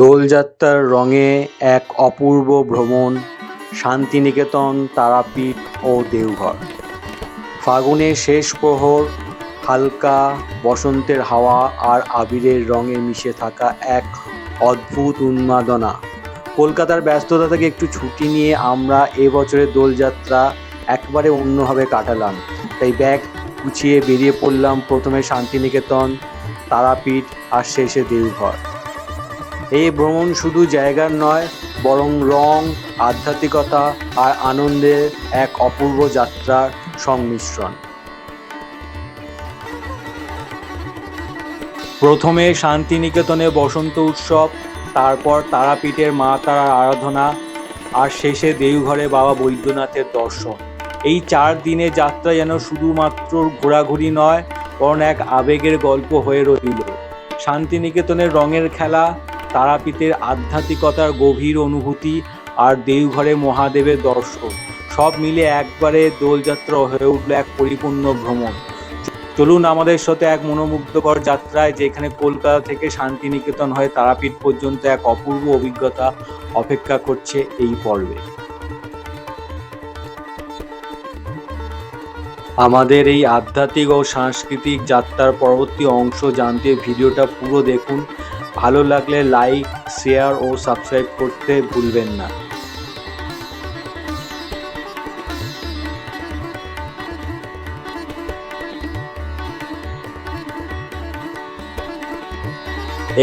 দোলযাত্রার রঙে এক অপূর্ব ভ্রমণ, শান্তিনিকেতন, তারাপীঠ ও দেওঘর। ফাগুনের শেষ প্রহর, হালকা বসন্তের হাওয়া আর আবিরের রঙে মিশে থাকা এক অদ্ভুত উন্মাদনা। কলকাতার ব্যস্ততা থেকে একটু ছুটি নিয়ে আমরা এবছরের দোলযাত্রা একবারে অন্যভাবে কাটালাম। তাই ব্যাগ গুছিয়ে বেরিয়ে পড়লাম প্রথমে শান্তিনিকেতন, তারাপীঠ আর শেষে দেওঘর। এই ভ্রমণ শুধু জায়গার নয়, বরং রং, আধ্যাত্মিকতা আর আনন্দের এক অপূর্ব যাত্রার সংমিশ্রণ। প্রথমে শান্তিনিকেতনে বসন্ত উৎসব, তারপর তারাপীঠের মা তারার আরাধনা, আর শেষে দেউঘরে বাবা বৈদ্যনাথের দর্শন। এই চার দিনের যাত্রা যেন শুধুমাত্র ঘোরাঘুরি নয়, বরং এক আবেগের গল্প হয়ে রইল। শান্তিনিকেতনের রঙের খেলা তারাপীঠের আধ্যাত্মিকতার গভীর অনুভূতি আর দেওঘরে মহাদেবের দর্শন। সব মিলে একবারে দোলযাত্রা হয়ে উঠল এক পরিপূর্ণ ভ্রমণ। চলুন আমাদের সাথে এক মনোমুগ্ধকর যাত্রায়, যেখানে কলকাতা থেকে শান্তিনিকেতন হয়ে তারাপীঠ পর্যন্ত এক অপূর্ব অভিজ্ঞতা অপেক্ষা করছে এই পর্বে। আমাদের এই আধ্যাত্মিক ও সাংস্কৃতিক যাত্রার পরবর্তী অংশ জানতে ভিডিওটা পুরো দেখুন। ভালো লাগলে লাইক শেয়ার ও সাবস্ক্রাইব করতে ভুলবেন না।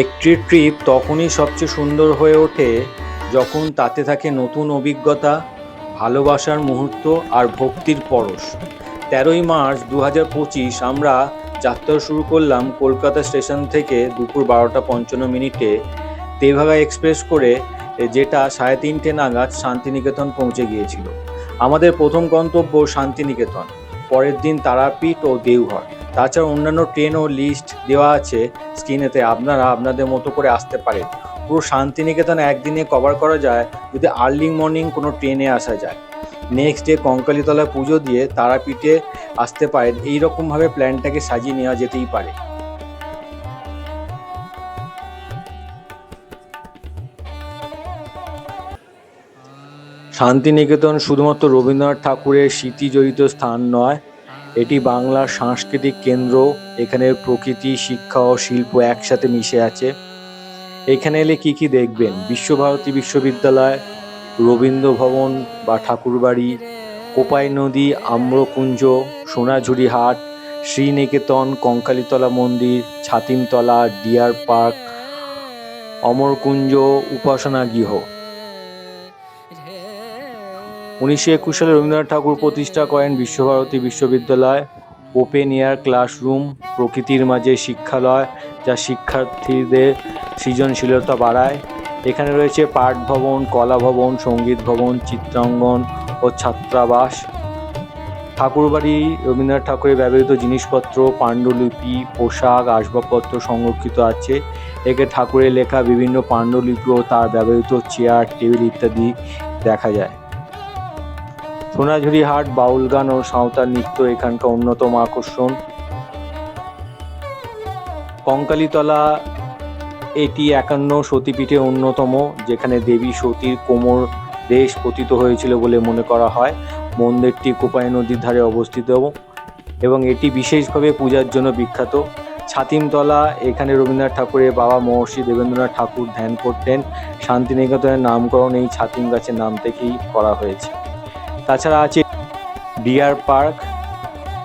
একটি ট্রিপ তখনই সবচেয়ে সুন্দর হয়ে ওঠে যখন তাতে থাকে নতুন অভিজ্ঞতা, ভালোবাসার মুহূর্ত আর ভক্তির পরশ। তেরোই মার্চ দু হাজার পঁচিশ আমরা যাত্রা শুরু করলাম কলকাতা স্টেশন থেকে দুপুর বারোটা পঞ্চান্ন মিনিটে তেভাগা এক্সপ্রেস করে যেটা সাড়ে তিনটে নাগাদ শান্তিনিকেতন পৌঁছে গিয়েছিল। আমাদের প্রথম গন্তব্য শান্তিনিকেতন, পরের দিন তারাপীঠ ও দেওঘর। তাছাড়া অন্যান্য ট্রেন ও লিস্ট দেওয়া আছে স্ক্রিনেতে, আপনারা আপনাদের মতো করে আসতে পারেন। পুরো শান্তিনিকেতন একদিনে কভার করা যায় যদি আর্লি মর্নিং কোনো ট্রেনে আসা যায়। নেক্সট ডে কঙ্কালীতলা পুজো দিয়ে তারাপীঠে আসতে পারেন। এইরকমভাবে প্ল্যানটাকে সাজিয়ে নেওয়া যেতেই পারে। শান্তিনিকেতন শুধুমাত্র রবীন্দ্রনাথ ঠাকুরের স্মৃতিজড়িত স্থান নয়, এটি বাংলার সাংস্কৃতিক কেন্দ্র। এখানে প্রকৃতি, শিক্ষা ও শিল্প একসাথে মিশে আছে। এখানে এলে কি কি দেখবেন? বিশ্বভারতী বিশ্ববিদ্যালয় রবীন্দ্র ভবন বা ঠাকুরবাড়ি, কোপাই নদী, আম্রকুঞ্জ, সোনাঝুরি হাট, শ্রীনিকেতন, কঙ্কালীতলা মন্দির, ছাতিমতলা, ডিয়ার পার্ক, অমরকুঞ্জ, উপাসনা গৃহ। উনিশশো একুশ সালে রবীন্দ্রনাথ ঠাকুর প্রতিষ্ঠা করেন বিশ্বভারতী বিশ্ববিদ্যালয়, ওপেন এয়ার ক্লাসরুম, প্রকৃতির মাঝে শিক্ষালয়, যা শিক্ষার্থীদের সৃজনশীলতা বাড়ায়। এখানে রয়েছে পাঠ ভবন, কলা ভবন, সংগীত ভবন, চিত্রাঙ্গন ও ছাত্রাবাস। ঠাকুরবাড়ি রবীন্দ্রনাথ ঠাকুরের ব্যবহৃত জিনিসপত্র, পাণ্ডুলিপি, পোশাক, আসবাবপত্র সংরক্ষিত আছে। একে ঠাকুরের লেখা বিভিন্ন পাণ্ডুলিপি ও তার ব্যবহৃত চেয়ার, টেবিল ইত্যাদি দেখা যায়। সোনাঝুরি হাট বাউল গান ও সাঁওতাল নৃত্য এখানকার অন্যতম আকর্ষণ। কঙ্কালীতলা এটি একান্ন সতীপীঠে অন্যতম, যেখানে দেবী সতীর কোমর দেশ পতিত হয়েছিল বলে মনে করা হয়। মন্দিরটি কোপাই নদীর ধারে অবস্থিত এবং এটি বিশেষভাবে পূজার জন্য বিখ্যাত। ছাতিমতলা, এখানে রবীন্দ্রনাথ ঠাকুরের বাবা মহর্ষি দেবেন্দ্রনাথ ঠাকুর ধ্যান করতেন। শান্তিনিকেতনের নামকরণ এই ছাতিম গাছের নাম থেকেই করা হয়েছে। তাছাড়া আছে ডিয়ার পার্ক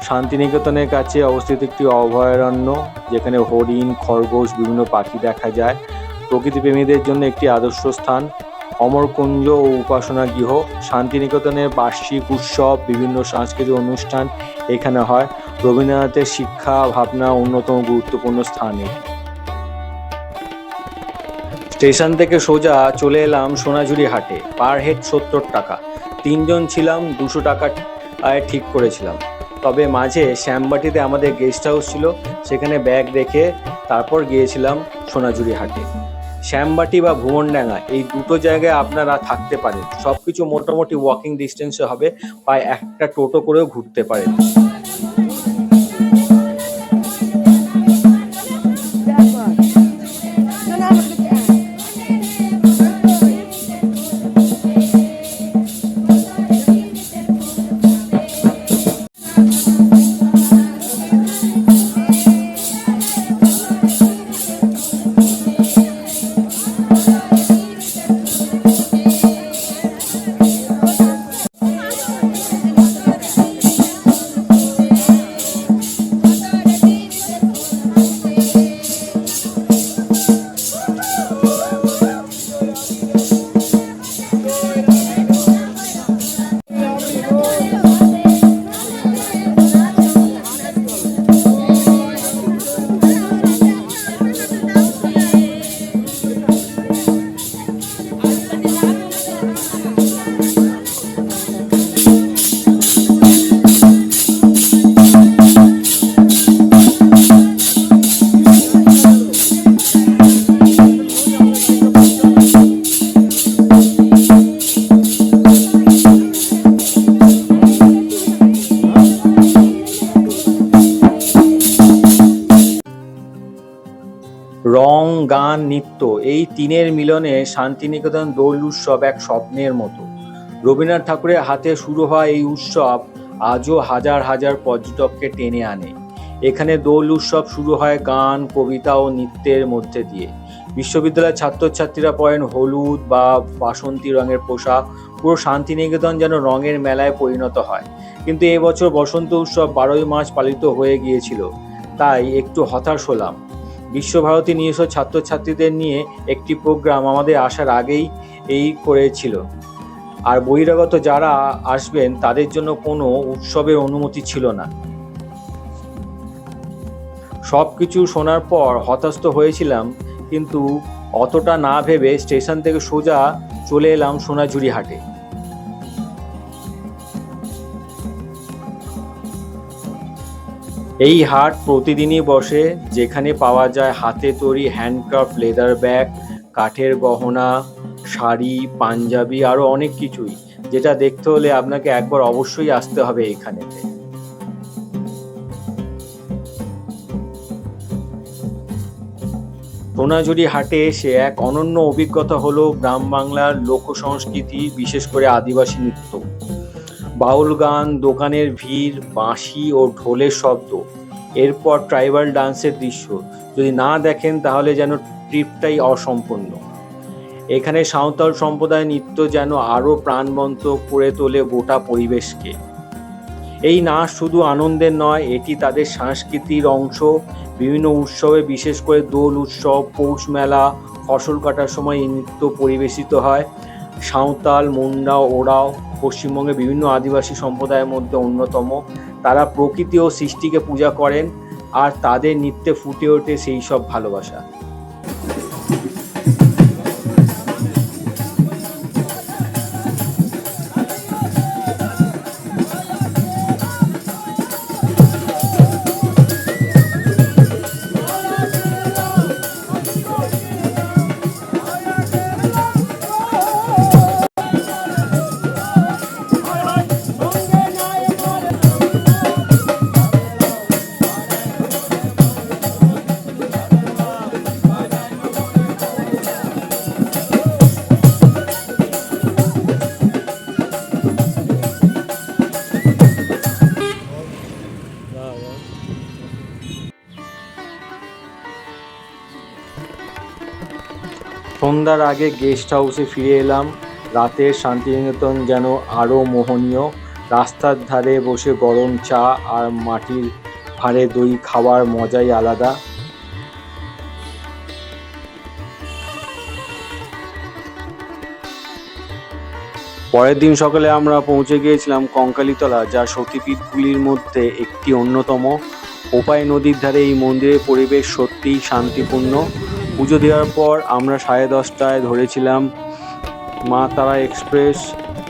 শান্তিনিকেতনের কাছে অবস্থিত একটি অভয়ারণ্য, যেখানে হরিণ, খরগোশ, বিভিন্ন পাখি দেখা যায়। প্রকৃতিপ্রেমীদের জন্য একটি আদর্শ স্থান। অমরকুঞ্জ ও উপাসনা গৃহ। শান্তিনিকেতনের বার্ষিক উৎসব, বিভিন্ন সাংস্কৃতিক অনুষ্ঠান এখানে হয়। রবীন্দ্রনাথের শিক্ষা, ভাবনা অন্যতম গুরুত্বপূর্ণ স্থানে। স্টেশন থেকে সোজা চলে এলাম সোনাঝুরি হাটে। পার হেড সত্তর টাকা। তিনজন ছিলাম, দুশো টাকা ঠিক করেছিলাম। তবে মাঝে শ্যামবাটিতে আমাদের গেস্ট হাউস ছিল, সেখানে ব্যাগ রেখে তারপর গিয়েছিলাম সোনাঝুরি হাটে। শ্যামবাটি বা ভুবনডাঙ্গা, এই দুটো জায়গায় আপনারা থাকতে পারেন। সব কিছু মোটামুটি ওয়াকিং ডিস্টেন্সে হবে বা একটা টোটো করেও ঘুরতে পারেন। গান নৃত্য। এই তিনের মিলনে শান্তিনিকেতন দোল উৎসব এক স্বপ্নের মতো। রবীন্দ্রনাথ ঠাকুরের হাতে শুরু হওয়া এই উৎসব, আজও হাজার হাজার পর্যটককে টেনে আনে। এখানে দোল উৎসব শুরু হয় গান, কবিতা ও নৃত্যের মধ্যে দিয়ে। বিশ্ববিদ্যালয়ের ছাত্রছাত্রীরা পরেন হলুদ বা বাসন্তী রঙের পোশাক। পুরো শান্তিনিকেতন যেন রঙের মেলায় পরিণত হয়। কিন্তু এবছর বসন্ত উৎসব বারোই মার্চ পালিত হয়ে গিয়েছিল। তাই একটু হতাশ হলাম। বিশ্বভারতী নিজস্ব ছাত্রছাত্রীদের নিয়ে একটি প্রোগ্রাম আমাদের আসার আগেই এই করেছিল। আর বহিরাগত যারা আসবেন, তাদের জন্য কোনো উৎসবের অনুমতি ছিল না। সব কিছু শোনার পর হতাস্ত হয়েছিলাম, কিন্তু অতটা না ভেবে স্টেশন থেকে সোজা চলে এলাম সোনাঝুরি হাটে এই হাট প্রতিদিনই বসে, যেখানে পাওয়া যায় হাতে তৈরি হ্যান্ডক্রাফট লেদার ব্যাগ কাঠের গহনা, শাড়ি, পাঞ্জাবি আরও অনেক কিছুই, যেটা দেখতে হলে আপনাকে একবার অবশ্যই আসতে হবে এখানেতে সোনাঝুরি হাটে এসে এক অনন্য অভিজ্ঞতা হলো গ্রাম বাংলার লোক সংস্কৃতি বিশেষ করে আদিবাসী নৃত্য। বাউল গান, দোকানের ভিড়, বাঁশি ও ঢোলের শব্দ। এরপর ট্রাইবাল ডান্সের দৃশ্য। যদি না দেখেন, তাহলে যেন ট্রিপটাই অসম্পূর্ণ। এখানে সাঁওতাল সম্প্রদায় নৃত্য যেন আরও প্রাণবন্ত করে তোলে গোটা পরিবেশকে। এই নাচ শুধু আনন্দের নয়, এটি তাদের সংস্কৃতির অংশ। বিভিন্ন উৎসবে বিশেষ করে দোল উৎসব, পৌষ মেলা, ফসল কাটার সময় এই নৃত্য পরিবেশিত হয়। সাঁওতাল, মুন্ডা ওরাও পশ্চিমবঙ্গের বিভিন্ন আদিবাসী সম্প্রদায়ের মধ্যে অন্যতম। তারা প্রকৃতি ও সৃষ্টিকে পূজা করেন আর তাদের নিত্যে ফুটে ওঠে সেই সব ভালোবাসা। সন্ধ্যার আগে গেস্ট হাউসে ফিরে এলাম। রাতের শান্তিনিকেতন যেন আরও মোহনীয়। রাস্তার ধারে বসে গরম চা আর মাটির ভাঁড়ে দই খাওয়ার মজাই আলাদা। পরের দিন সকালে আমরা পৌঁছে গিয়েছিলাম কঙ্কালীতলা, যা সতীপীঠগুলির মধ্যে একটি অন্যতম। উপায় নদীর ধারে এই মন্দিরের পরিবেশ সত্যিই শান্তিপূর্ণ। পুজো দেওয়ার পর আমরা সাড়ে দশটায় ধরেছিলাম মা তারা এক্সপ্রেস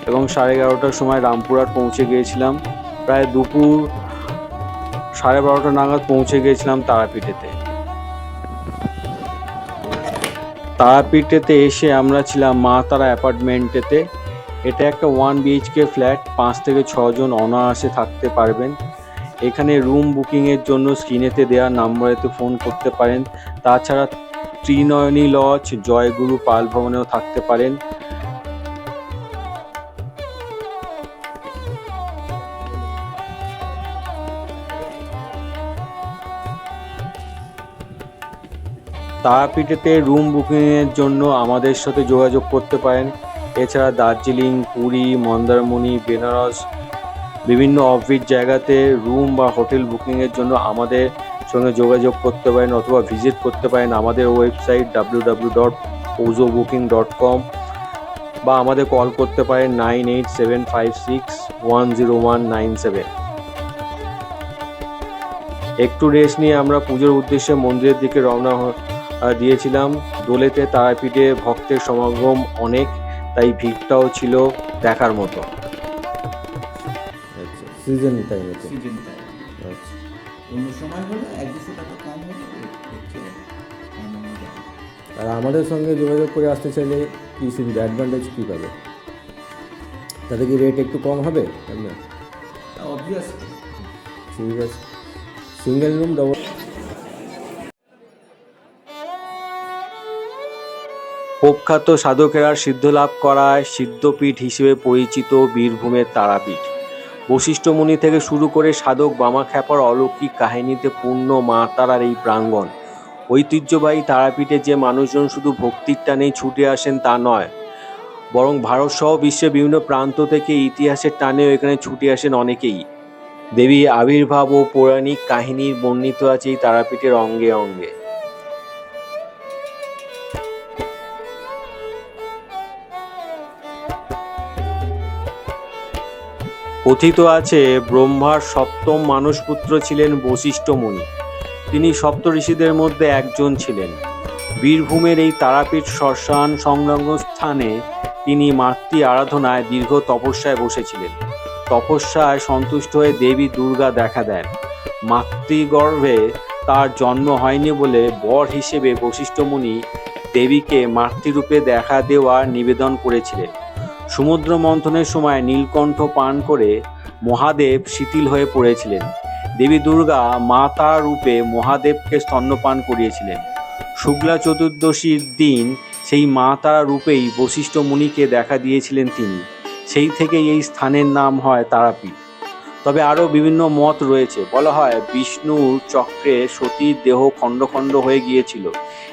এবং সাড়ে এগারোটার সময় রামপুরহাট পৌঁছে গিয়েছিলাম। প্রায় দুপুর সাড়ে বারোটা নাগাদ পৌঁছে গিয়েছিলাম তারাপীঠেতে। তারাপীঠেতে এসে আমরা ছিলাম মা তারা অ্যাপার্টমেন্টেতে। এটা একটা ওয়ান বিএইচকে ফ্ল্যাট, পাঁচ থেকে ছজন অনায়াসে থাকতে পারবেন। এখানে রুম বুকিংয়ের জন্য স্ক্রিনেতে দেওয়া নাম্বারেতে ফোন করতে পারেন। তাছাড়া ত্রিনয়নী লজ, জয়গুরু পাল ভবনেও থাকতে পারেন। তারাপীঠেতে রুম বুকিংয়ের জন্য আমাদের সাথে যোগাযোগ করতে পারেন। এছাড়া দার্জিলিং, পুরী, মন্দারমণি, বেনারস, বিভিন্ন অফবিট জায়গাতে রুম বা হোটেল বুকিংয়ের জন্য আমাদের সঙ্গে যোগাযোগ করতে পারেন অথবা ভিজিট করতে পারেন আমাদের website W W dot ozo booking dot com বা আমাদের কল করতে পারেন nine eight seven five six one zero one nine seven একটু রেস্ট নিয়ে আমরা পুজোর উদ্দেশ্যে মন্দিরের দিকে রওনা দিয়েছিলাম। দোলেতে তারাপীঠে ভক্তের সমাগম অনেক তাই ভিড়টাও ছিল দেখার মতো। আচ্ছা সিজন টাইমে তো। সিজন টাইম অন্য সময় হলে এক দুশো টাকা কম হলে। আর আমাদের সঙ্গে যোগাযোগ করে আসতে চাইলে কী সুবিধা অ্যাডভান্টেজ কী পাবে? তাতে কি রেট একটু কম হবে? না। তা অবভিয়াসলি ঠিক আছে। সিঙ্গেল রুম ডবল প্রখ্যাত সাধকেরা সিদ্ধ লাভ করায় সিদ্ধপীঠ হিসেবে পরিচিত বীরভূমের তারাপীঠ। বশিষ্ঠমুনি থেকে শুরু করে সাধক বামাখ্যাপার অলৌকিক কাহিনীতে পূর্ণ মা তারার এই প্রাঙ্গণ। ঐতিহ্যবাহী তারাপীঠে যে মানুষজন শুধু ভক্তির টানেই ছুটে আসেন তা নয়, বরং ভারতসহ বিশ্বের বিভিন্ন প্রান্ত থেকে ইতিহাসের টানেও এখানে ছুটে আসেন অনেকেই। দেবী আবির্ভাব ও পৌরাণিক কাহিনীর বর্ণিত আছে এই তারাপীঠের অঙ্গে অঙ্গে। কথিত আছে, ব্রহ্মার সপ্তম মানসপুত্র ছিলেন বশিষ্ঠ মুনি। তিনি সপ্ত ঋষিদের মধ্যে একজন ছিলেন। বীরভূমের এই তারাপীঠ শ্মশান সংলগ্ন স্থানে তিনি মাতৃ আরাধনায় দীর্ঘ তপস্যায় বসেছিলেন। তপস্যায় সন্তুষ্ট হয়ে দেবী দুর্গা দেখা দেন। মাতৃগর্ভে তার জন্ম হয়নি বলে বর হিসেবে বশিষ্ঠ মুনি দেবীকে মাতৃরূপে দেখা দেওয়ার নিবেদন করেছিলেন। সমুদ্র মন্থনের সময় নীলকণ্ঠ পান করে মহাদেব শিথিল হয়ে পড়েছিলেন। দেবী দুর্গা মা তারা রূপে মহাদেবকে স্তন্যপান করিয়েছিলেন। শুক্লা চতুর্দশীর দিন সেই মা তারা রূপেই বশিষ্ঠ মুনিকে দেখা দিয়েছিলেন তিনি। সেই থেকেই এই স্থানের নাম হয় তারাপীঠ। তবে আরও বিভিন্ন মত রয়েছে। বলা হয় বিষ্ণুর চক্রে সতীর দেহ খণ্ড খণ্ড হয়ে গিয়েছিল।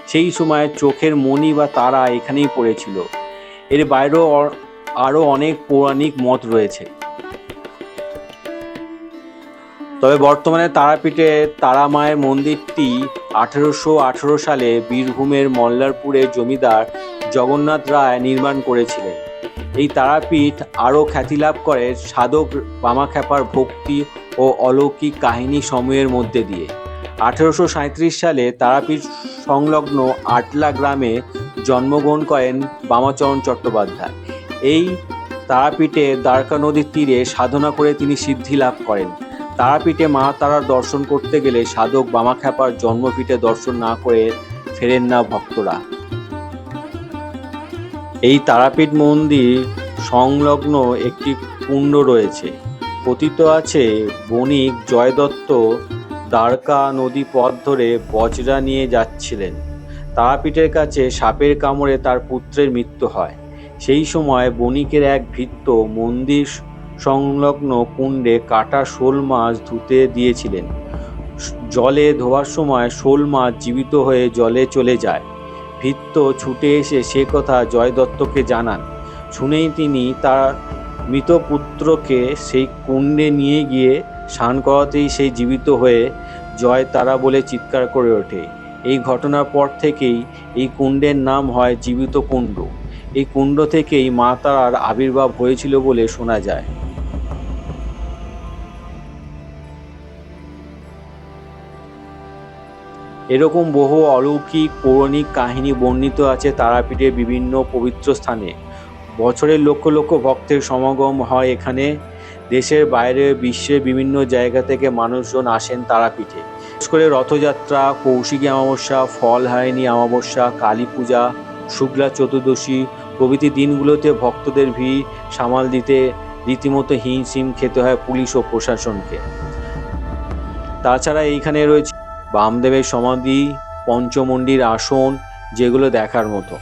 সেই সময় চোখের মণি বা তারা এখানেই পড়েছিল। এর বাইরেও আরও অনেক পৌরাণিক মত রয়েছে। তবে বর্তমানে তারাপীঠে তারা মায়ের মন্দিরটি আঠেরোশো আঠেরো সালে বীরভূমের মল্লারপুরে জমিদার জগন্নাথ রায় নির্মাণ করেছিলেন। এই তারাপীঠ আরও খ্যাতি লাভ করে সাধক বামাখ্যাপার ভক্তি ও অলৌকিক কাহিনী সময়ের মধ্যে দিয়ে। আঠেরোশো সালে তারাপীঠ সংলগ্ন আটলা গ্রামে জন্মগ্রহণ করেন বামাচরণ চট্টোপাধ্যায়। এই তারাপীঠে দ্বারকা নদীর তীরে সাধনা করে তিনি সিদ্ধি লাভ করেন। তারাপীঠে মা তারার দর্শন করতে গেলে সাধক বামাখ্যাপার জন্মপীঠে দর্শন না করে ফেরেন না ভক্তরা। এই তারাপীঠ মন্দির সংলগ্ন একটি কুণ্ড রয়েছে। কথিত আছে, বণিক জয়দত্ত দ্বারকা নদী পথ ধরে বজরা নিয়ে যাচ্ছিলেন। তারাপীঠের কাছে সাপের কামড়ে তার পুত্রের মৃত্যু হয়। সেই সময় বণিকের এক ভৃত্য মন্দির সংলগ্ন কুণ্ডে কাটা শোল মাছ ধুতে দিয়েছিলেন। জলে ধোয়ার সময় শোল মাছ জীবিত হয়ে জলে চলে যায়। ভৃত্য ছুটে এসে সে কথা জয় দত্তকে জানান। শুনেই তিনি তার মৃত পুত্রকে সেই কুণ্ডে নিয়ে গিয়ে স্নান করাতেই সেই জীবিত হয়ে জয় তারা বলে চিৎকার করে ওঠে। এই ঘটনার পর থেকেই এই কুণ্ডের নাম হয় জীবিত কুণ্ড। এই কুণ্ড থেকেই মা তারার আবির্ভাব হয়েছিল বলে শোনা যায়। এরকম বহু অলৌকিক, পৌরাণিক কাহিনী বর্ণিত আছে তারাপীঠের বিভিন্ন পবিত্র স্থানে। বছরের লক্ষ লক্ষ ভক্তের সমাগম হয় এখানে। দেশের বাইরে, বিশ্বের বিভিন্ন জায়গা থেকে মানুষজন আসেন তারাপীঠে। বিশেষ করে রথযাত্রা, কৌশিকী অমাবস্যা ফল হারিণী অমাবস্যা কালী পূজা শুক্লা চতুর্দশী প্রভৃতি দিনগুলোতে ভক্তদের ভিড়, সামাল দিতে রীতিমতো হিমশিম খেতে হয় পুলিশ ও প্রশাসনকে। তাছাড়া এইখানে রয়েছে বামদেবের সমাধি পঞ্চমন্ডির আসন, যেগুলো দেখার মতো।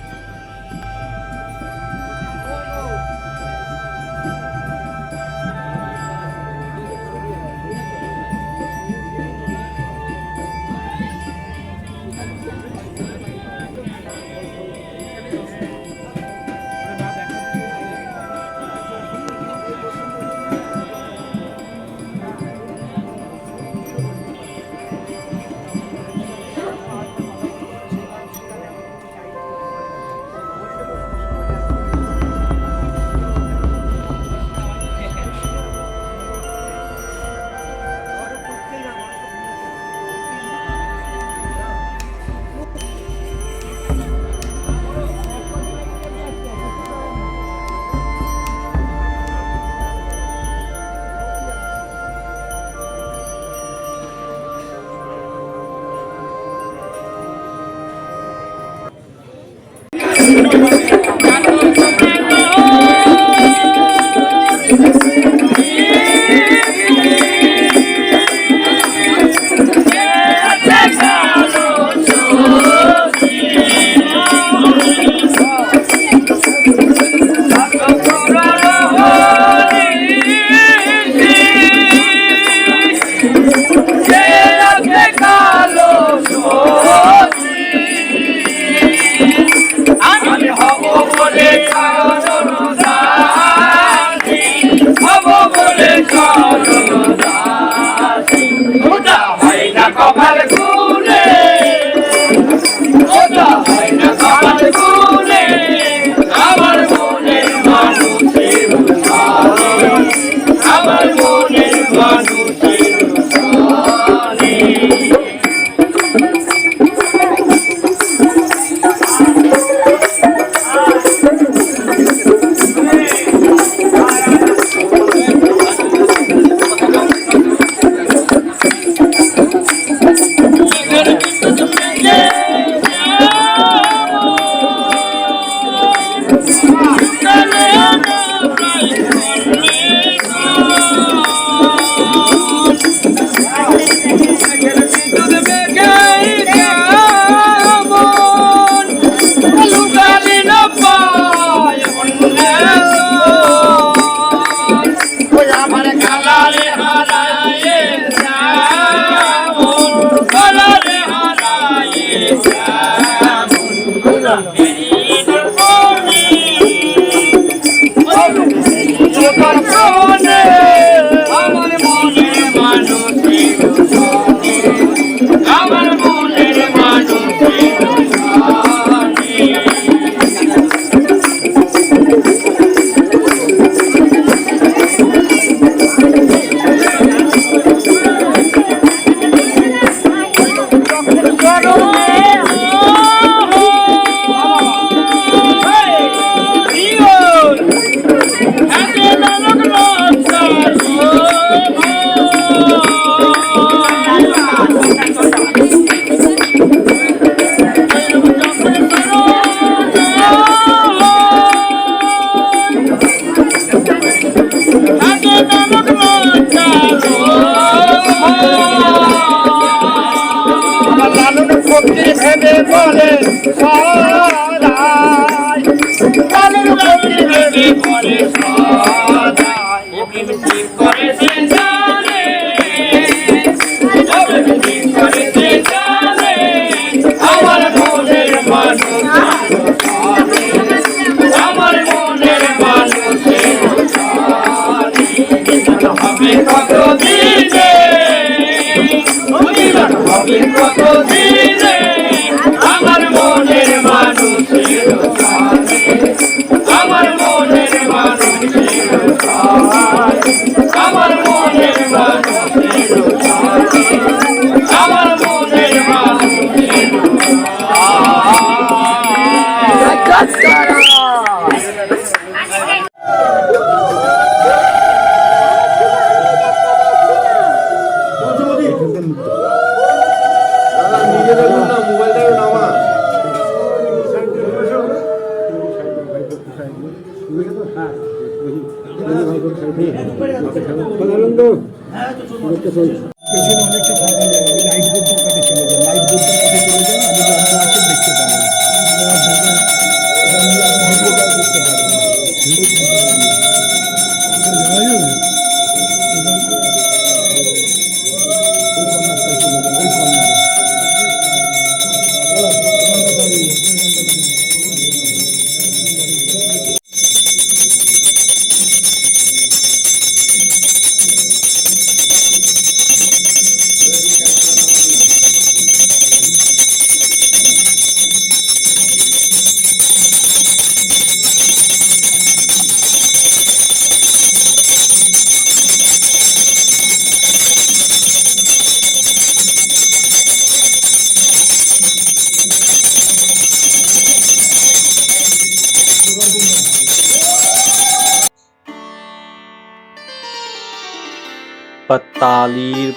I don't know.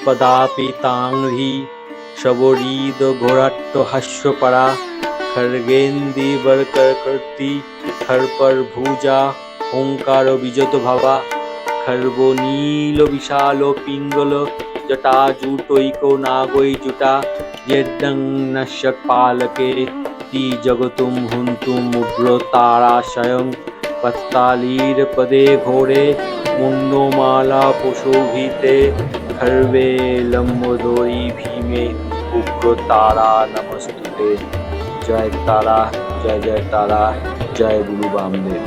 কদাপি তাং হি শবরীদ ঘোরাট্ট হাস্যপাড়া খর্গেন্দি বরকর্তি খর্পর ভুজা হুঙ্কার বিজত ভাবা খর্ব নীল বিশাল পিঙ্গল জটা জুটৈক নাগৈ জুটা যেদং নশ্যক পালকে তি জগতুম হুন্তুম উগ্র তারাশয়ং পত্তালীর পদে ঘোরে মুন্ডমালা পশুভিতে सर्वे लम्बोदरी भीमे उग्र तारा नमस्तुते। जय तारा जय जय तारा जय गुरु बामदेव